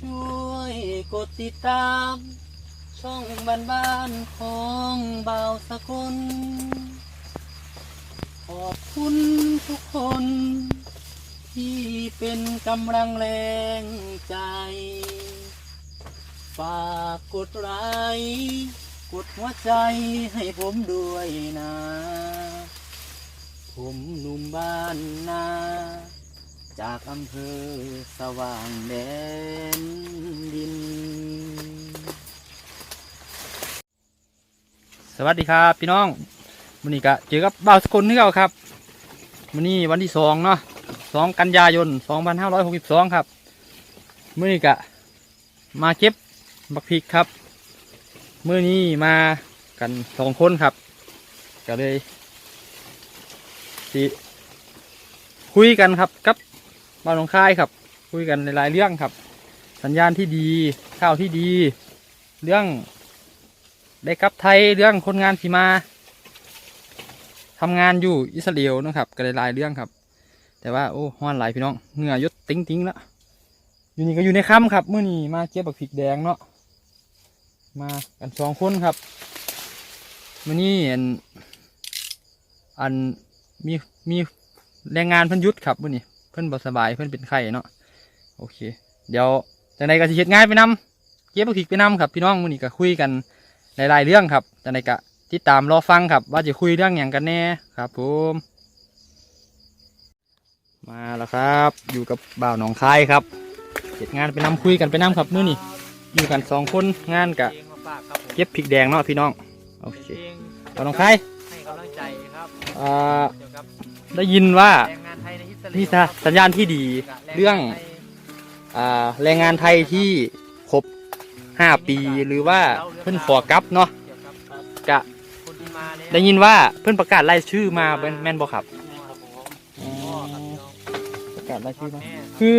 ช่วยกดติดตาม ช่องบ้านบ้านๆของเบาสกุลขอบคุณทุกคน ที่เป็นกำลังแรงใจ ฝากกดไลค์กดหัวใจให้ผมด้วยนะ ผมหนุ่มบ้านนา จากอำเภอสว่างแดนดิน สวัสดีครับ พี่น้องวันนี้ก็เจอกับบ่าวสกุลนี่เก่าครับวันนี้วันที่สองเนาะสองกันยายนสองพันห้าร้อยหกสิบสองครับมื่อนี้ก็มาเก็บบักพริกครับมื่อนี้มากันสองคนครับ ก็เลยสิคุยกันครับกับ บ้านหนองคายครับ คุยกันในหลายๆเรื่องครับ สัญญาณที่ดีข้าวที่ดี เรื่องได้กลับไทยเรื่องคนงานที่มาทำงานอยู่อิสราเอลนะครับก็ได้หลายเรื่องครับ แต่ว่าโอ้ฮ้อนหลายพี่น้องเหงื่อยดติ้งติ้งๆละอยู่นี่ก็อยู่ในค่ำครับเมื่อนี้มาเก็บบักพริกแดงเนาะมากันสองคนครับมื่อนี้อันอันมีมีแรงงานพิ่นยุดครับมื่อนี้ เพิ่นบ่สบายเพิ่นเป็นไข้เนาะโอเค เดี๋ยวจังใดก็สิเฮ็ดงานไปนำเก็บบักพริกไปนำครับพี่น้องมื้อนี้ก็คุยกันหลายๆเรื่องครับจังใดก็ติดตามรอฟังครับ ว่าจะคุยเรื่องอย่างกันแน่ครับ ผม มาแล้วครับ อยู่กับบ่าวหนองคายครับเก็บงานไปนำคุยกันไปนำครับมื้อนี้อยู่กันสองคนงานกะเก็บพริกแดงเนาะพี่น้องโอเคบ่าวหนองคายให้กำลังใจครับอ่าเกี่ยวกับได้ยินว่าแรงงา นไทยในอิสราเอลนี่ซะสัญญาณที่ดี เรื่องอ่าแรงงานไทยที่ครบ5ปีหรือว่าเพิ่นขอกลับเนาะเกี่ยวกับกะคนที่มาแล้วได้ยินว่าเพิ่นประกาศรายชื่อมาแม่นแม่นบ่ครับครับผมพ่อครับพี่น้องประกาศรายชื่อมาแม่ครับคือ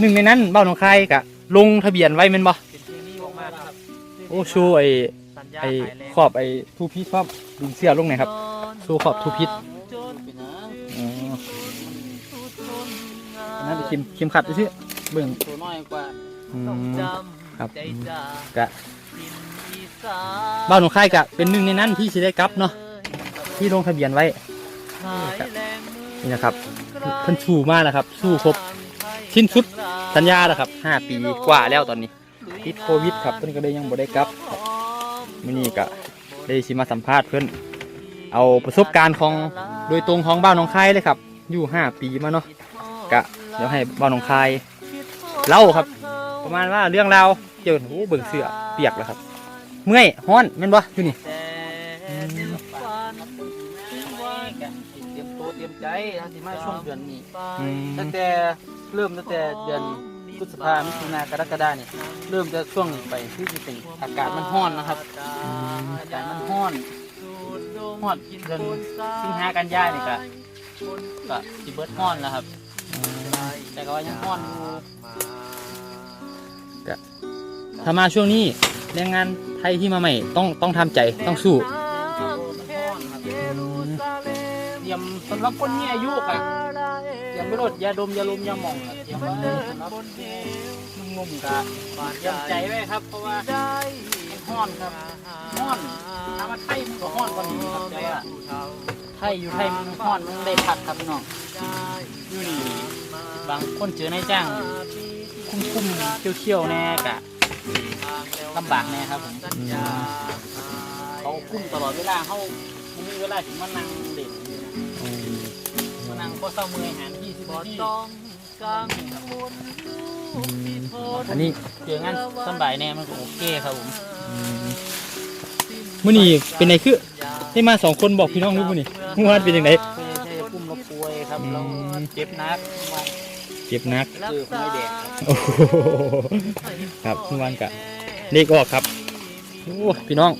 หนึ่งในนั้นเบ้าหนองคายกะลงทะเบียนไว้แม่นบ่เป็นเพลงนี้มากๆครับโอ้ชูไอ้สัญญาไอ้ขายแรงขอบไอ้ทูพีชครับดึงเสื้อลงหน่อยครับสู้ขอบทุกพิษ นั่นเป็นเข็มเข็มขัดซื่อๆเบิ่งตัวน้อยกว่าอืต้องมจครับำใจจากกะดินอีสานเบ้าหนองคายกะเป็นหนึ่งในนั้นที่สิได้กลับเนาะที่ลงทะเบียนไว้ขายแรงมือนี่นะครับเพิ่นชูมาแล้วครับ สู้ครบสิ้นสุดสัญญาแล้วครับห้าปีกว่าแล้วตอนนี้ติดโควิดครับเพิ่นก็เลยยังบ่ได้กลับครับมื้อนี้ก็ได้สิมาสัมภาษณ์เพิ่นเอาประสบการณ์ของโดยตรงของบ้านหนองคายเลยครับ อยู่ห้าปีมาเนาะกะ เดี๋ยวให้บ้านหนองคายเล่าครับ ประมาณว่าเรื่องราวเกี่ยวกับโอ้เบิ่งเสื้อเปียกแล้วครับ เมื่อยฮ้อนแม่นบ่อยู่นี่แต่ฝันถึงวันเตรียมตัวเตรียมใจนะสิมาช่วงเดือนนี้อืมตั้งแต่เริ่มตั้งแต่เดือนพฤษภามิถุนากรกฎาเนี่ยเริ่มจะช่วงนี้ไปที่จะเป็นอากาศมันร้อนนะครับอากาศมันร้อนร้อนเดือนสิงหากันยาเนี่ยก็ก็สิเบิดร้อนแล้วครับ แต่ก็ว่ายังร้อนอยู่ถ้ามาช่วงนี้แรงงานไทยที่มาใหม่ต้องต้องทำใจต้องสู้ร้อนครับเตรียมสำหรับคนมีอายุอะเตรียมไปรดยาดมยาลมยาหม่องอะเตรียมไว้สำหรับคนงุ่มกะเตรียมใจไว้ครับ เพราะว่ามันร้อนครับร้อนถ้ามาไทยมันก็ร้อนกว่านี้ครับแต่ว่าไทยอยู่ไทยมันฮ้อนมันได้พักครับพี่น้องอยู่นี่ บางคนเจอนายจ้าง คุ้มๆเคี้ยวๆแน่กะลำบากแน่ครับผมเขาคุ้มตลอดเวลาเขาไม่มีเวลาถึงมานั่งเด็กมานั่งก็เศร้าเมื่อยหารยี่สิบนาทีต้องกังวลอันนี้เจองานสำบายแน่มันก็โอเคครับผมมื่อนี้เป็นไงคือได้มาสองคนบอกพี่น้องรู้มื่อนี้เมื่อวานเป็นยังไงเพื่อจะคุ้มเราป่วยครับเราเจ็บนักมา เจ็บหนักเจอไม่แดกครับโอ้โหครับเมื่อวานกะเลขออกครับโอ้พี่น้อง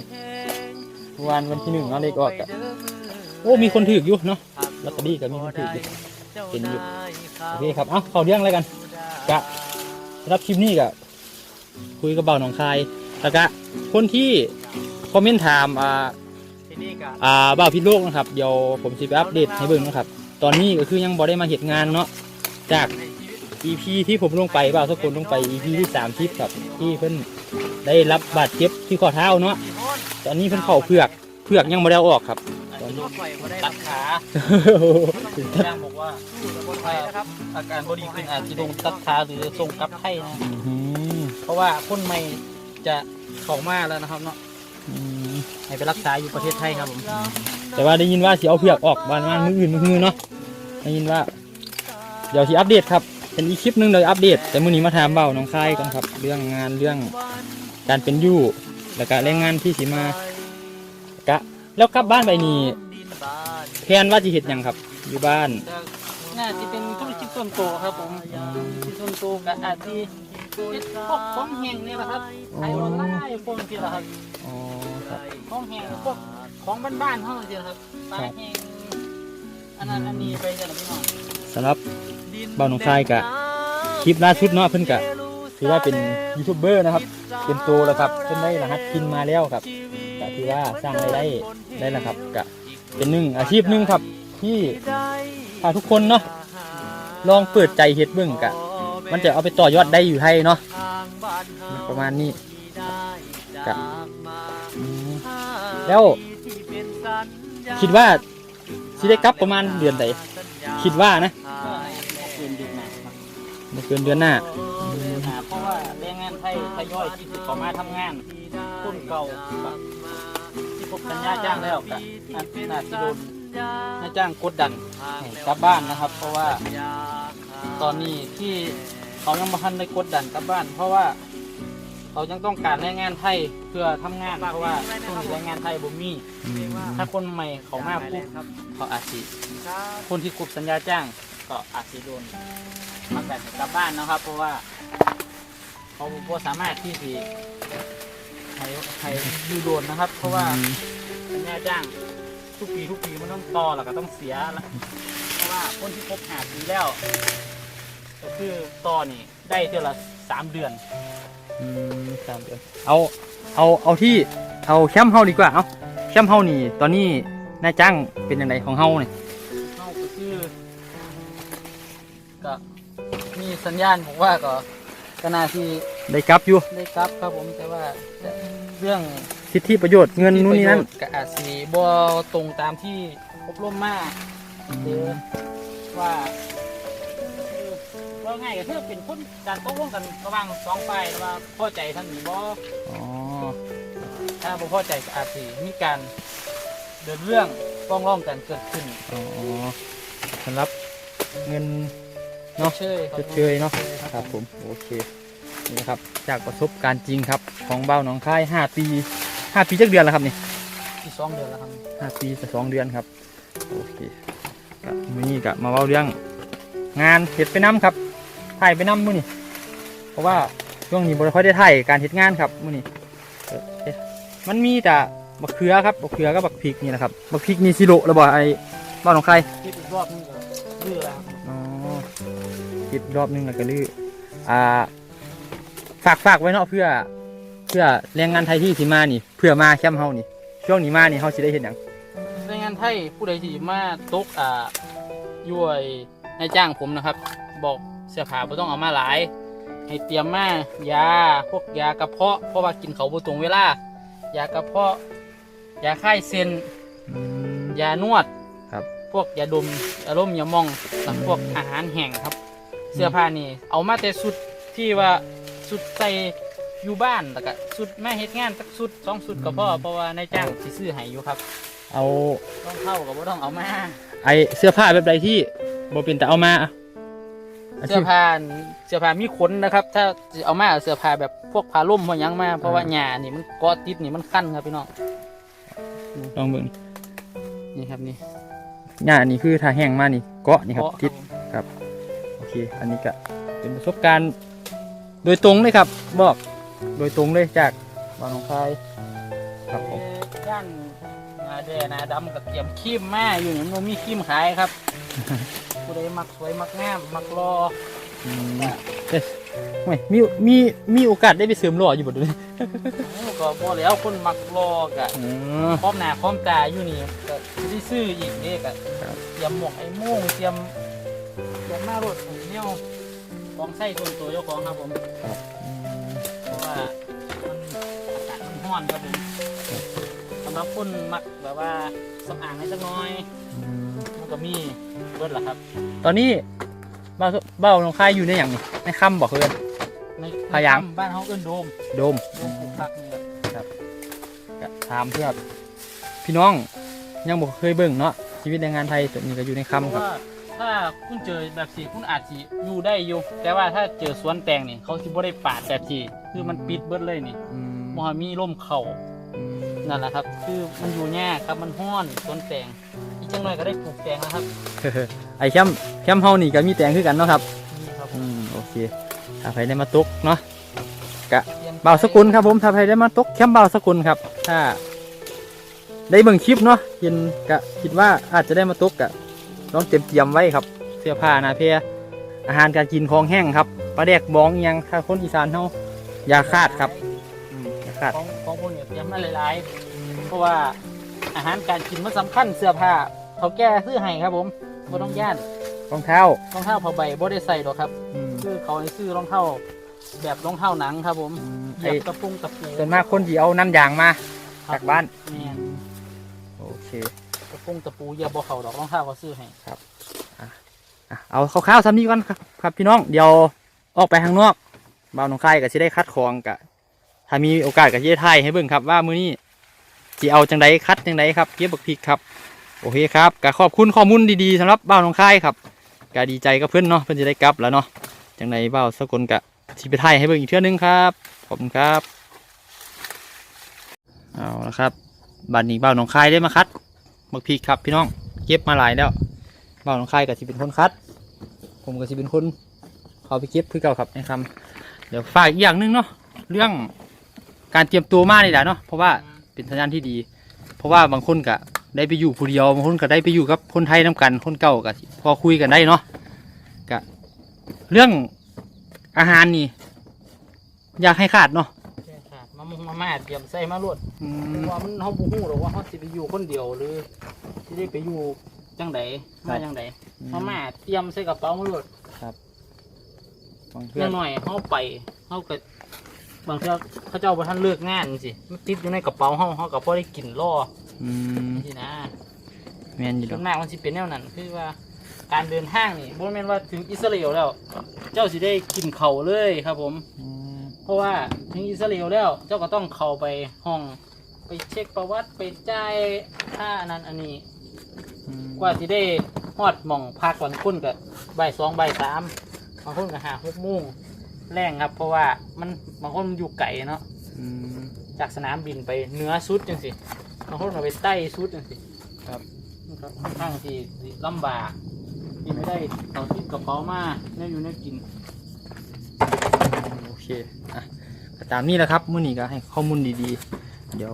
เมื่อวานวันที่หนึ่งเนาะเลขออกกะโอ้มีคนถืออยู่เนาะลอตเตอรี่ก็มีคนถืออยู่เห็นอยู่โอเคครับเอ้าเข้าเรื่องอะไรกันกะรับคลิปนี้กะคุยกับเบาหนองคายแล้วก็คนที่คอมเมนต์ถามอ่าที่นี่กะอ่าบ้าวพิษโลกนะครับเดี๋ยวผมสิไปอัปเดตให้เบิ่งนะครับ ตอนนี้ก็คือยังบ่ได้มาเหตุงานเนาะจาก EP ที่ผมลงไปบ่าวสกุลลงไป EP ที่สามทิปครับที่เพิ่นได้รับบาดเจ็บที่ข้อเท้าเนาะตอนนี้เพิ่นเข่าเผือกเผือกยังไม่ได้เอาออกครับอาจจะโดนตัดขาย่างบอกว่าถ้าอาการบดีขึ้นอาจจะโดนตัดขาหรือส่งกลับไข้นะอื้อหือเพราะว่าคนใหม่จะเข้ามาแล้วนะครับเนาะอืมให้ไปรักษาอยู่ประเทศไทยครับผมแต่ว่าได้ยินว่าสิเอาเผือกออกบ้านมามืออื่นมือมือเนาะได้ยินว่า เดี๋ยวสิอัปเดตครับ เป็นอีกคลิปหนึงเดี๋ยวอัปเดต แต่มื้อนี้มาถามเบาน้องคายกันครับ เรื่องงานเรื่องการเป็นอยู่แล้วก็แรงงานที่สิมากะแล้วกลับบ้านไปนี่แพนว่าจะเฮ็ดหยังครับ อยู่บ้านน่าจะเป็นธุรกิจส่วนตัวครับผมธุรกิจส่วนตัวก็อาจจะเป็นพวกของแห้งนี่แหละครับขายออนไลน์พวกนี้แหละครับอ๋อครับของแห้งพวกของบ้านๆเท่านั้นเองครับปลาแห้งอันนั้นอันนี้ไปจะพี่น้องสำหรับเบาน้องคายกะคลิปล่าสุดเนาะเพิ่นกะถือว่าเป็นยูทูบเบอร์นะครับ เป็นตัวแล้วครับเพิ่นได้รหัสพินมาแล้วครับกะถือว่าสร้างรายได้ได้แล้วครับกะเป็นหนึ่งอาชีพหนึ่งครับที่ถ้าทุกคนเนาะลองเปิดใจเฮ็ดเบิ่งกะ มันจะเอาไปต่อยอดได้อยู่ไทยเนาะประมาณนี้กะแล้ว คิดว่าสิได้กลับประมาณเดือนใดคิดว่านะ บ่เกินเดือนหน้า อ่าเพราะว่าแรงงานไทยทยอยที่สิเขามาทำงานคนเก่าที่พบสัญญาจ้างแล้วก็น่าน่าจะโดนนายจ้างกดดันให้กลับบ้านนะครับ เพราะว่าตอนนี้ที่เขายังไม่ทันได้กดดันกลับบ้าน เพราะว่าเขายังต้องการแรงงานไทยเพื่อทำงานเพราะว่าช่วงนี้แรงงานไทยบ่มี ถ้าคนใหม่เขามาปุ๊บเขาอาจสิคนที่ครบสัญญาจ้าง ก็อาจสิโดน ทำแบบกลับบ้านนะครับ เพราะว่าเขาบ่สามารถที่สิให้ให้ยูโดนนะครับ เพราะว่าสัญญาจ้างทุกปีทุกปีมันต้องต่อแล้วก็ต้องเสียละเพราะว่าคนที่ครบหาปีแล้วก็คือต่อนี่ได้เดือนละสามเดือนอืมสามเดือนเอาเอาเอาที่เอาแคมป์เฮาดีกว่าเอาแคมป์เฮานี่ ตอนนี้นายจ้างเป็นยังไงของเฮานี่เข้า สัญญาณบอกว่าก็ก็น่าที่ได้กลับอยู่ได้กลับครับผมแต่ว่าแต่เรื่องสิทธิประโยชน์เงินนู่นนี่นั่นที่ประโยชก็อาจสีบ่ตรงตามที่อบรมมาหรือว่าคือว่าง่ายก็คือเป็นคนการตกลงกันระหว่างสองฝ่ายว่าพอใจท่านหรือบ่อ๋อถ้าบ่พอใจก็อาจสิมีการเดินเรื่องฟ้องร้องกันเกิดขึ้นอ๋อสำหรับเงิน เนาะเชยคชรับดเชยเนาะครับผมโอเคนี่นะครับจากประสบการณ์จริงครับ ของเบ้าหนองคาย5ปี5ปีจักเดือนแล้วครับนี่ที่สองเดือนแล้วครับห้าปีจะสองเดือนครับโอเคก็มื้อนี้ก็มาเว้าเรื่องงานเห็ดไปน้ำครับถ่ายไปน้ำมื้อนี้เพราะว่าช่วงนี้บ่ได้ค่อยได้ถ่ายการเห็ดงานครับมื้อนี้เออเอ๊ะมันมีแต่บักเขือครับบักเขือกับบักพริกนี่แหละครับบักพริกนี่สิโลแล้วบ่ไอ้บ้านของใคร เก็บรอบนึงแล้วก็ลืออ่า ฝากฝากไว้เนาะเพื่อ เพื่อแรงงานไทยที่สิมานี่ เพื่อมาแคมป์เฮานี่ ช่วงนี้มานี่เฮาสิได้เห็นหยังแรงงานไทยผู้ใดที่มาตกอ่าย่วยนายจ้างผมนะครับ บอกเสื้อผ้าบ่ต้องเอามาหลาย ให้เตรียมมายาพวกยากระเพาะเพราะว่ากินเขาบ่ตรงเวลายากระเพาะ ยาคลายเส้นอืม ยานวดครับ พวกยาดมยาล้มยามองแล้วพวกอาหารแห้งครับ เสื้อผ้านี่ เอามาแต่สุดที่ว่าสุดใส่อยู่บ้านแล้วก็สุดแม่เฮ็ดงานสักสุดสองสุดก็พอเพราะว่านายจ้างสิซื้อให้อยู่ครับเอาต้องเข้ากับบ่ต้องเอามาไอเสื้อผ้าแบบใดที่บ่เป็นแต่เอามาอะอาเสื้ชีอพผ้าเสื้อผ้ามีขนนะครับ ถ้าจะเอามาเอาเสื้อผ้าแบบพวกผ้าล่มพวกหยังมาเพราะว่าหญ้านี่มันเกาะติดนี่มันคันครับพี่น้องลองเบิ่งนี่ครับนี่หญ้านี่คือถ้าแห้งมานี่เกาะนี่ครับเกาะติดครับผมโอ เค อันนี้ก็เป็นประสบการณ์โดยตรงเลยครับ บอกโดยตรงเลยจากบางของคายครับผมย่านหนาแดงหนาดำกับเตรียมครีมมาอยู่นี่มันมีครีมขายครับผู้ใดมักสวยมักงามมักรออืมเอ๊ะไม่มีมีมีโอกาสได้ไปเสริมหล่ออยู่บ่เด้วยโอ้ก็บ่แล้วคนมักรอกะอ๋อพร้อมหน้าพร้อมตาอยู่นี่ก็สิได้ซื้ออีกเด้กะครับเตรียมหมวกไอ้โม่งเตรียมเตรียมหน้ารถ ของเนี่ยขของไส้ส่วนตัวเจ้าของครับผมอืมเพราะว่ามันอากาศมันร้อนครับผมสำหรับคนมักแบบว่าสำอางให้จักหน้อยอืมมันก็มีเบิดล่ะครับ ตอนนี้บ้าวบ้าวหนองคายอยู่ในอย่างนี้ในค่ำบอกเพื่อน ในพะยางบ้านเขาเอิ้นโดมโดม โดมปลูกผักนี่ครับก็ถามเพื่อพี่น้องยังบอกเคยเบิ่งเนาะชีวิตแรงงานไทยตัวนี้ก็อยู่ในเพค่ำราะครับ ว่า ถ้าคุณเจอแบบสีคุณอาจสิอยู่ได้อยู่แต่ว่าถ้าเจอสวนแตงนี่เขาสิบ่ได้ปาดแบบที่คือมันปิดเบิดเลยนี่อืมบ่ให้มีร่มเข่าอืมนั่นแหละครับ คือมันอยู่ยากครับมันห้อนสวนแตงอีกจังหน่อยก็ได้ปลูกแตงแล้วครับไอ้แคมป์แคมป์เฮานี่ก็มีแตงคือกันเนาะครับ นี่ครับอืมโอเคถ้าใครได้มาตกเนาะ ตรียม บ่าวสกุลครับผมถ้าใครได้มาตกแคมป์บ่าวสกุลครับ ถ้า ได้เบิ่งคลิปเนาะเห็นก็คิดว่าอาจจะได้มาตกกะ ลองเตรียมเตรียมไว้ครับ เสื้อผ้าหนาเพยอาหารการกินของแห้งครับปลาแดกบองอิหยังถ้าคนอีสานเฮาอย่าขาดครับอืมอย่าขาด ของของพวกเนี่ยเตรียมมาหลายๆ เพราะว่าอาหารการกินมันสำคัญเสื้อผ้าเขาแก้ซื้อให้ครับผมบ่ต้องย่านรองเท้ารองเท้าผ้าใบบ่ได้ใส่หรอกครับ อืมคือเขาให้ซื้อรองเท้าแบบรองเท้าหนังครับผมเหยีไอ้ยบตะปุงตะปูส่วนมากคนที่เอาน้ำยางมาครับจากบ้าน แม่นโอเค ตะปุงตะปูเยียบบ่เขาดอกรองเท้าเขาซื้อให้อะเอาคร่าวๆซ้ำนี้ก่อนครับครับพี่น้องเดี๋ยวออกไปข้างนอกบ่าวหนองคายก็สิได้คัดของกะถ้ามีโอกาสก็สิได้ถ่ายให้เบิ่งครับว่ามื้อนี้สิเอาจังไดคัดจังไดครับเก็บบักพริกครับโอเคครับก็ขอบคุณข้อมูลดีๆสำหรับบ่าวหนองคายครับก็ดีใจกับเพื่อนเนาะเพื่อนจะได้กลับแล้วเนาะจังไดบ่าวสกลกะสิไปถ่ายให้เบิ่งอีกเทื่อนึงครับขอบคุณครับเอาละครับบัดนี้บ่าวหนองคายได้มาคัด บักพริกครับพี่น้องเก็บมาหลายแล้วบ่าวหนองคายก็สิเป็นคนคัด ผมก็สิเป็นคนเขาไปเก็บคือเก่าครับในคำเดี๋ยวฝากอีกอย่างนึงเนาะเรื่องการเตรียมตัวมากนี่แหละเนาะเพราะว่าเป็นสัญญาณที่ดี เพราะว่าบางคนก็ได้ไปอยู่ผู้เดียวบางคนก็ได้ไปอยู่กับคนไทยน้กันคนเก่าก็สิพอคุยกันได้เนาะก็เรื่องอาหารนี่ อยากให้ขาดเนาะ มะม่วงมาม่าเตรียมใส่มาโลดอืเพม ราะว่ามันเฮาบ่ฮู้หรอกว่าเฮาสิไปอยู่คนเดียวหรือสิได้ไปอยู่จังไดมาจังไดมาม่าเตรียมใส่กระเป๋ามาโลดบางอเพื่อนย่างหน่อยเขาไปเขาก็บางเทีเขาเจ้าประท่านเลิกงานสิมันติดอยู่ในกระเป๋าเขาเขาก็พอได้กินล่ออืมสินะ แม่นอยู่ดส่อวก นมากมันสิเป็นแนวนั้นคือว่าการเดินทางนี่บ่แม่นว่าถึงอิสราเอลแล้ว เจ้าสิได้กินเขาวเลยครับผม อืม เพราะว่าถึงอิสราเอลแล้วเจ้าก็ต้องเข้าไปห้องไปเช็คประวัติไปจ่ายค่าอันนั้นอันนี้อืมกว่าสิได้ฮอดหม่องพักบางคนก็บ่ายสองบ่ายสามบางคนก็หาหกโมงแรงครับ เพราะว่ามันบางคนมันอยู่ไกลเนาะอืม จากสนามบินไปเหนือสุดจังสิบางคนก็ไปใต้สุดจังสิครับ มันก็ค่อนข้างที่สิลำบากที่ไม่ได้เอาทิพกระเป๋ามาเนี่ยอยู่เนี่ยกิน โอเคอะตามนี้แหละครับมื้อนี้ก็ให้ข้อมูลดีๆ เดี๋ยว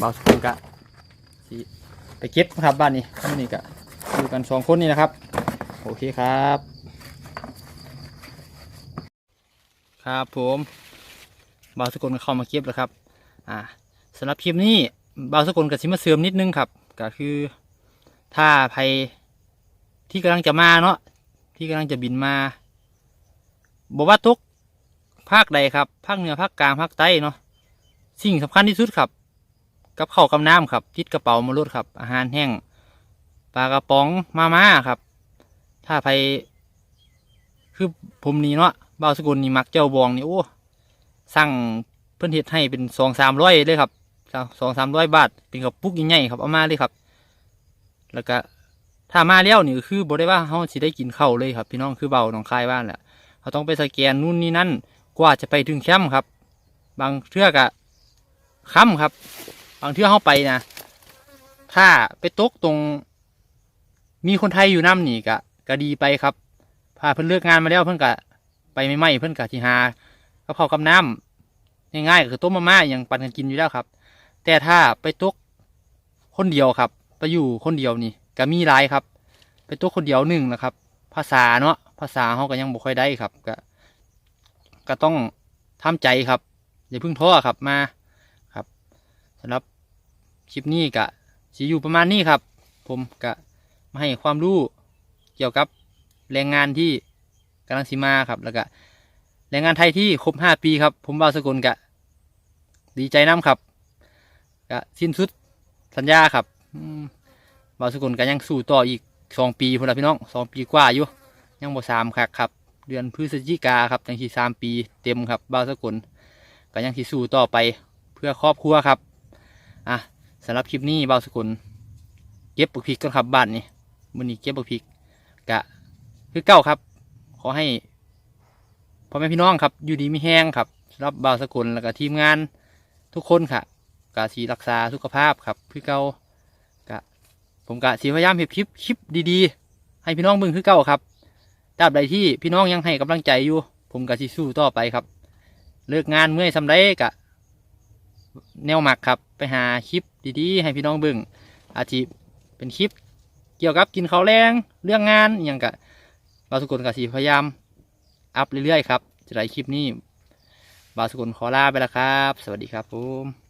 บาสกุลกะสิไปเก็บครับบ้านนี้มื้อนี้ก็อยู่กันสองคนนี่นะครับ โอเคครับ ครับผมบาสกุลก็เข้ามาเก็บแล้วครับ อ่าสำหรับคลิปนี้บาสกุลกับสิมาเสริมนิดนึงครับ ก็คือถ้าภัยที่กำลังจะมาเนาะที่กำลังจะบินมาบอกว่าทุก ภาคใดครับภาคเหนือภาคกลางภาคใต้เนาะสิ่งสำคัญที่สุดครับ กับข้าวกับน้ำครับติดกระเป๋ามาลดครับ อาหารแห้งปลากระป๋องมาม่าครับ ถ้าไปคือผมนี่เนาะบ่าวสกุลนี่มักเจ้าบองนี่โอ้สั่งเพิ่อนเฮ็ดให้เป็นสองสามร้อยเลยครับสองสามร้อยบาท เป็นกระปุกใหญ่ครับเอามาเลยครับ แล้วก็ถ้ามาแล้วนี่คือบ่ได้ว่าเฮาสิได้กินข้าวเลยครับ พี่น้องคือเบาหนองคายบ้านแหละเขาต้องไปสแกนนู่นนี่นั่น กว่าจะไปถึงแคมป์ครับ บางเทือกอะค่ำครับ บางเทือกเข้าไปนะถ้าไปตกตรง มีคนไทยอยู่น้ำนี่กะก็ดีไปครับพาเพิ่อนเลิกงานมาแล้วเพิ่อนกะไปไม่ไหมเพิ่อนกะทีหาก็พอกับน้ำง่ายๆก็คือต้มมาม่าอย่างปั่นกันกินอยู่แล้วครับ แต่ถ้าไปตกคนเดียวครับไปอยู่คนเดียวนี่ก็มีหลายครับ ไปตกคนเดียวหนึ่งนะครับ ภาษาเนาะภาษาเขาก็ยังบ่ค่อยได้ครับก็ ก็ต้องทำใจครับ อย่าเพิ่งท้อครับมาครับสำหรับคลิปนี้ก็สิอยู่ประมาณนี้ครับ ผมก็มาให้ความรู้เกี่ยวกับแรงงานที่กำลังสิมาครับ แล้วก็แรงงานไทยที่ครบห้าปีครับ ผมบ่าวสกุลกะ ดีใจน้ำครับกะสิ้นสุดสัญญาครับบ่าวสกุลกะยังสู้ต่ออีกสองปีพุ่นละพี่น้องสองปีกว่าอยู่ยังบ่สามครับครับ เดือนพฤศจิกาครับยังที่สามปีเต็มครับบ่าสกุลก็ยังที่สู้ต่อไปเพื่อครอบครัวครับอะสำหรับคลิปนี้บ่าสกุลเก็บปักพริกก่อนครับบ้านนี้มื้อนี้เก็บปักพริกกะคือเก้าครับ ขอให้พ่อแม่พี่น้องครับ อยู่ดีมีแห้งครับสำหรับบ่าวสกุลแล้วก็ทีมงานทุกคนค่ะกะสีรักษาสุขภาพครับคือเก่ากะผมกะสีพยายามเห็บคลิปคลิปดีๆ ให้พี่น้องเบิ่งคือเก่าครับ ตราบใดที่พี่น้องยังให้กำลังใจอยู่ ผมกะสิสู้ต่อไปครับ เลิกงานเมื่อยสำไรกะ แนวหมักครับ ไปหาคลิปดีๆ ให้พี่น้องเบิ่งอาจจะเป็นคลิป เกี่ยวกับกินข้าวแรงเรื่องงานอย่างกะบาวสกุลกับสีพยายาม อัพเรื่อยๆครับ จะได้คลิปนี้บาวสกุลขอลาไปแล้วครับ สวัสดีครับผม